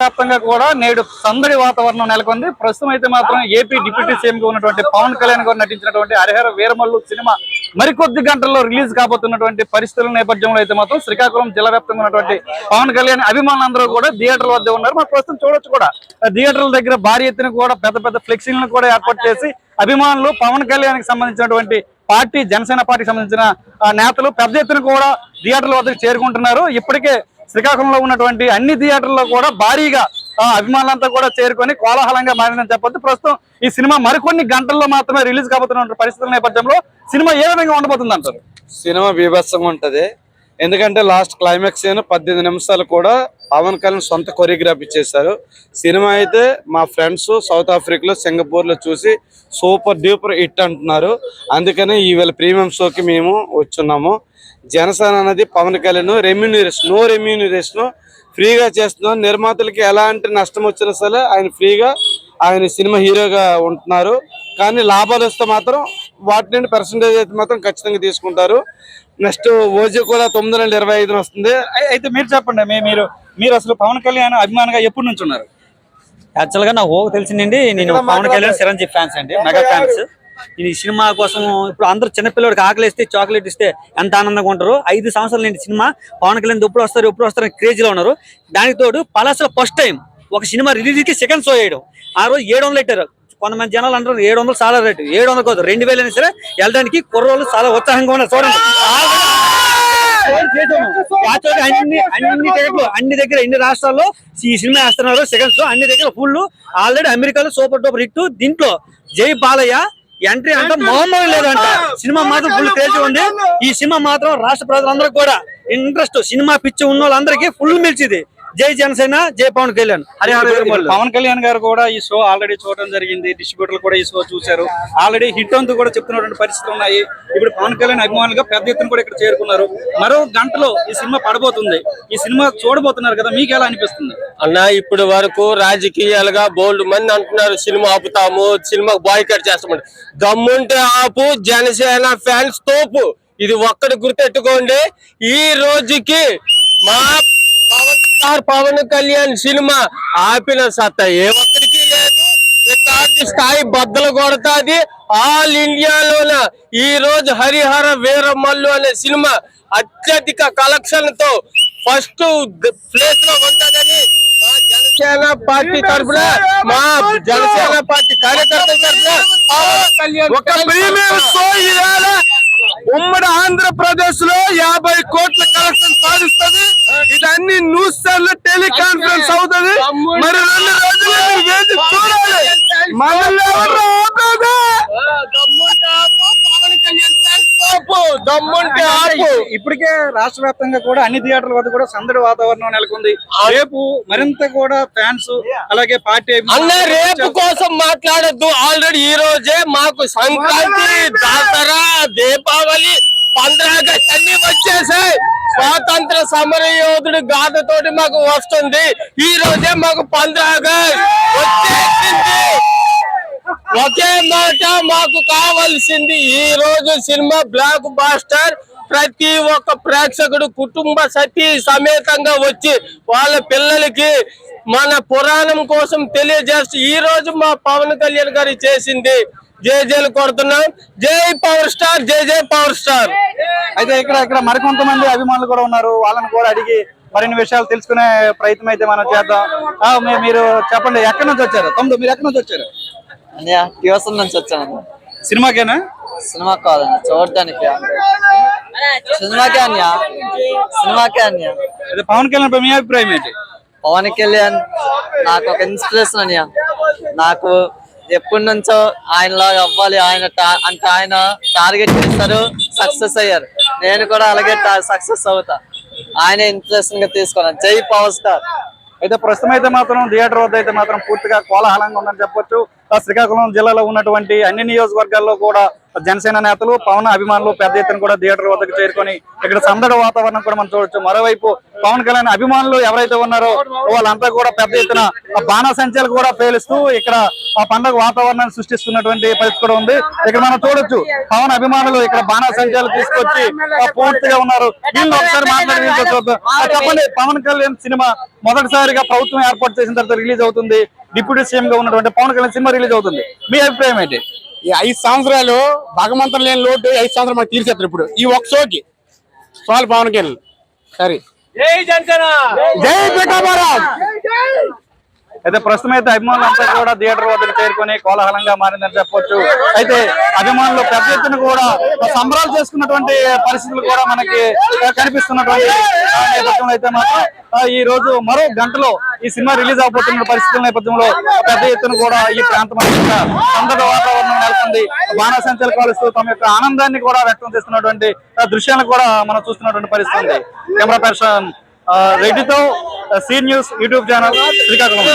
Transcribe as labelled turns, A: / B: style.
A: వ్యాప్తంగా కూడా నేడు సందడి వాతావరణం నెలకొంది. ప్రస్తుతం అయితే మాత్రం ఏపీ డిప్యూటీ సీఎం గా ఉన్నటువంటి పవన్ కళ్యాణ్ గారు నటించినటువంటి హరిహర వీరమల్లు సినిమా మరికొద్ది గంటల్లో రిలీజ్ కాబోతున్నటువంటి పరిస్థితుల నేపథ్యంలో అయితే మాత్రం శ్రీకాకుళం జిల్లా వ్యాప్తంగా ఉన్నటువంటి పవన్ కళ్యాణ్ అభిమానులందరూ కూడా థియేటర్ల వద్ద ఉన్నారు. మనం ప్రస్తుతం చూడొచ్చు కూడా. థియేటర్ల దగ్గర భారీ ఎత్తున కూడా పెద్ద పెద్ద ఫ్లెక్సీలను కూడా ఏర్పాటు చేసి అభిమానులు పవన్ కళ్యాణ్కి సంబంధించినటువంటి పార్టీ జనసేన పార్టీకి సంబంధించిన నేతలు పెద్ద ఎత్తున కూడా థియేటర్ల వద్దకు చేరుకుంటున్నారు. ఇప్పటికే శ్రీకాకుళంలో ఉన్నటువంటి అన్ని థియేటర్లో కూడా భారీగా అభిమానులంతా కూడా చేరుకొని కోలాహలంగా మారిందని చెప్పొచ్చు. ప్రస్తుతం ఈ సినిమా మరికొన్ని గంటల్లో మాత్రమే రిలీజ్ కాబోతున్న పరిస్థితుల నేపథ్యంలో సినిమా ఏ విధంగా ఉండబోతుంది అంటారు?
B: సినిమా బీభత్సంగా ఉంటది. ఎందుకంటే లాస్ట్ క్లైమాక్స్ అయిన పద్దెనిమిది నిమిషాలు కూడా పవన్ కళ్యాణ్ సొంత కొరియోగ్రఫీ చేశారు. సినిమా అయితే మా ఫ్రెండ్స్ సౌత్ ఆఫ్రికాలో సింగపూర్లో చూసి సూపర్ డూపర్ హిట్ అంటున్నారు. అందుకనే ఈవేళ ప్రీమియం షోకి మేము వచ్చున్నాము. జనసేన అనేది Pawan Kalyan remuneration no remuneration ఫ్రీగా చేస్తున్నాం నిర్మాతలకి ఎలాంటి నష్టం వచ్చినా సరే ఆయన ఫ్రీగా ఆయన సినిమా హీరోగా ఉంటున్నారు. కానీ లాభాలు వస్తే మాత్రం వాటి నుండి పర్సంటేజ్ అయితే మాత్రం ఖచ్చితంగా తీసుకుంటారు. నెక్స్ట్ ఓజీ కూడా తొమ్మిది నెలల ఇరవై ఐదున వస్తుంది.
A: అయితే మీరు చెప్పండి మీరు మీరు అసలు పవన్ కళ్యాణ్ అభిమానిగా ఎప్పటి నుంచి ఉన్నారు?
C: యాక్చువల్గా నా ఓ తెలిసిందండి నేను పవన్ కళ్యాణ్ చిరంజీవి ఫ్యాన్స్ అండి మెగా ఫ్యాన్స్. నేను ఈ సినిమా కోసం ఇప్పుడు అందరూ చిన్నపిల్లడికి ఆకలి ఇస్తే చాక్లెట్ ఇస్తే ఎంత ఆనందంగా ఉంటారు? ఐదు సంవత్సరాలు నేను సినిమా పవన్ కళ్యాణ్ ఎప్పుడు వస్తారు ఎప్పుడు వస్తారు క్రేజ్లో ఉన్నారు. దానికి తోడు పలాసలో ఫస్ట్ టైం ఒక సినిమా రిలీజ్కి సెకండ్ షో వేయడం. ఆ రోజు ఏడు వందలు పెట్టారు. కొంతమంది జనాలు అంటారు ఏడు వందలు చాలా రేటు ఏడు వందలు కాదు రెండు వేలు అయినా సరే వెళ్ళడానికి కుర్రోళ్ళు చాలా ఉత్సాహంగా ఉన్నారు. చూడండి. అన్ని అన్ని టికెట్లు అన్ని దగ్గర అన్ని రాష్ట్రాల్లో ఈ సినిమా వేస్తున్నారు? సెకండ్ షో అన్ని దగ్గర ఫుల్ ఆల్రెడీ అమెరికాలో సూపర్ డూపర్ హిట్. దీంట్లో జై బాలయ్య ఎంట్రీ అంటే మామూలు లేదంట. సినిమా మాత్రం ఫుల్ క్రేజ్ ఉంది. ఈ సినిమా మాత్రం రాష్ట్ర ప్రజలందరికీ కూడా ఇంట్రెస్ట్ సినిమా పిచ్చి ఉన్న వాళ్ళందరికీ ఫుల్ మిల్చింది జై జనసేన జై పవన్ కళ్యాణ్.
A: పవన్ కళ్యాణ్ గారు కూడా ఈ షో ఆల్రెడీ చూడడం జరిగింది. డిస్ట్రిబ్యూటర్లు కూడా ఈ షో చూశారు. ఆల్రెడీ హిట్ అంతూ కూడా చెప్తున్నటువంటి పరిస్థితులు ఉన్నాయి. ఇప్పుడు పవన్ కళ్యాణ్ అభిమానులుగా పెద్ద ఎత్తున కూడా ఇక్కడ చేరుకున్నారు. మరో గంటలో ఈ సినిమా పడబోతుంది. ఈ సినిమా చూడబోతున్నారు కదా మీకు ఎలా అనిపిస్తుంది?
D: అన్న ఇప్పుడు వరకు రాజకీయాలుగా బోల్డ్ మంది అంటున్నారు సినిమా ఆపుతాము సినిమా బాయ్కట్ చేస్తామని దమ్ముంటే ఆపు జనసేన ఫ్యాన్స్ తోపు. ఇది ఒక్కటి గుర్తెట్టుకోండి. ఈ రోజుకి మా పవన్ స్టార్ పవన్ కళ్యాణ్ సినిమా ఆపిన సత్తా ఏ ఒక్కడికి లేదు. రికార్డు స్థాయి బద్దలు కొడతాది. ఆల్ ఇండియాలోన ఈ రోజు హరిహర వీరమల్లు అనే సినిమా అత్యధిక కలెక్షన్తో ఫస్ట్ ప్లేస్లో ఉంటదని మా జనసేన పార్టీ తరఫున మా జనసేన పార్టీ కార్యకర్తల తరఫున
B: ఒక ప్రీమియం షో ఇవాళ ఉమ్మడి ఆంధ్రప్రదేశ్లో యాభై కోట్ల కలెక్షన్ సాధిస్తుంది ఇది అన్ని న్యూస్ ఛానల్ టెలికాన్ఫరెన్స్ అవుతుంది? మరి రెండు రోజులు చూడాలి. మనల్ని ఎవరు ఆపేది?
D: దమ్ముంటే ఆపు, పవన్ కళ్యాణ్ ఫ్యాన్స్ తోపు. దమ్ముంటే ఆపు.
A: ఇప్పటికే రాష్ట్ర వ్యాప్తంగా కూడా అన్ని థియేటర్ల వద్ద కూడా సందడి వాతావరణం నెలకొంది. రేపు మరింత కూడా ఫ్యాన్స్ అలాగే పార్టీ
D: అన్న రేపు కోసం మాట్లాడద్దు. ఆల్రెడీ ఈ రోజే మాకు సంక్రాంతి దసరా దీపావళి పంద్రా ఆగస్ట్ అన్ని వచ్చేసాయి. స్వాతంత్ర సమర యోధుడు గాథతోటి మాకు వస్తుంది. ఈ రోజే మాకు పంద్రా వచ్చేసింది. ఒకే మాట మాకు కావాల్సింది. ఈ రోజు సినిమా బ్లాక్ బాస్టర్ ప్రతి ఒక్క ప్రేక్షకుడు కుటుంబ సతీ సమేతంగా వచ్చి వాళ్ళ పిల్లలకి మన పురాణం కోసం తెలియజేస్తూ ఈ రోజు మా పవన్ కళ్యాణ్ గారు చేసింది. జై జైలు కొడుతున్నాం. జై పవర్ స్టార్ జై జై పవర్ స్టార్.
A: అయితే ఇక్కడ ఇక్కడ మరికొంతమంది అభిమానులు కూడా ఉన్నారు. వాళ్ళని కూడా అడిగి మరిన్ని విషయాలు తెలుసుకునే ప్రయత్నం అయితే మనం చేద్దాం. ఆ, మీ- మీరు చెప్పండి ఎక్కడి నుంచి వచ్చారు? తమ్ముడు మీరు ఎక్కడి నుంచి వచ్చారు?
E: ట్యూషన్ నుంచి వచ్చాను.
A: సినిమాకేనా?
E: సినిమా కాదన్న చూడడానికి సినిమాకే అన్నయ్య సినిమాకే
A: ఇది పవన్ కళ్యాణ్ మీ అభిప్రాయం ఏంటి?
E: పవన్ కళ్యాణ్ నాకు ఒక ఇన్స్పిరేషన్ అన్నయ్య. నాకు ఎప్పటి నుంచో ఆయనలాగా అవ్వాలి. ఆయన టా- అంటే ఆయన టార్గెట్ చేస్తారు సక్సెస్ అయ్యారు. నేను కూడా అలాగే సక్సెస్ అవుతా. ఆయన ఇన్స్పిరేషన్గా తీసుకున్నాను జై పవర్ స్టార్.
A: అయితే ప్రస్తుతం అయితే మాత్రం థియేటర్ వద్ద అయితే మాత్రం పూర్తిగా కోలాహలంగా ఉందని చెప్పొచ్చు. శ్రీకాకుళం జిల్లాలో ఉన్నటువంటి అన్ని నియోజకవర్గాల్లో కూడా జనసేన నేతలు పవన్ అభిమానులు పెద్ద ఎత్తున కూడా థియేటర్ వద్దకు చేరుకొని ఇక్కడ సందడి వాతావరణం కూడా మనం చూడొచ్చు. మరోవైపు పవన్ కళ్యాణ్ అభిమానులు ఎవరైతే ఉన్నారో వాళ్ళంతా కూడా పెద్ద ఎత్తున బాణసంచాలు కూడా పేలుస్తూ ఇక్కడ ఆ పండుగ వాతావరణాన్ని సృష్టిస్తున్నటువంటి పరిస్థితి కూడా ఉంది. ఇక్కడ మనం చూడొచ్చు పవన్ అభిమానులు ఇక్కడ బాణాసంచాలు తీసుకొచ్చి పూర్తిగా ఉన్నారు. వీళ్ళు ఒకసారి మాట్లాడి చూద్దాం. చెప్పండి పవన్ కళ్యాణ్ సినిమా మొదటిసారిగా ప్రభుత్వం ఏర్పాటు చేసిన తర్వాత రిలీజ్ అవుతుంది. డిప్యూటీ సీఎం గా ఉన్నటువంటి పవన్ కళ్యాణ్ సినిమా రిలీజ్ అవుతుంది. మీ అభిప్రాయం ఏంటి?
F: ఈ ఐదు సంవత్సరాలు భగవంతం లేని లోటు ఐదు సంవత్సరాలు మనకు తీర్చేస్తారు ఇప్పుడు. ఈ ఒక్క షోకి. చాలు పవన్ కళ్యాణ్. సరే. జై పిఠాపురం
A: అయితే ప్రస్తుతం అయితే అభిమానులంతా కూడా థియేటర్ వద్దకు చేరుకుని కోలాహలంగా మారిందని చెప్పొచ్చు. అయితే అభిమానులు పెద్ద ఎత్తున కూడా సంబరాలు చేసుకున్నటువంటి పరిస్థితులు కూడా మనకి కనిపిస్తున్నటువంటి నేపథ్యంలో అయితే మాత్రం ఈ రోజు మరో గంటలో ఈ సినిమా రిలీజ్ అవబోతున్న పరిస్థితుల నేపథ్యంలో పెద్ద ఎత్తున కూడా ఈ ప్రాంతం అంతా సందడి వాతావరణం నెలకొంది. బాణాసంచలు కాలుస్తూ తమ యొక్క ఆనందాన్ని కూడా వ్యక్తం చేస్తున్నటువంటి దృశ్యాలను కూడా మనం చూస్తున్నటువంటి పరిస్థితి కెమెరా పర్సన్ రెడ్డితో C news YouTube channel Srikakulam.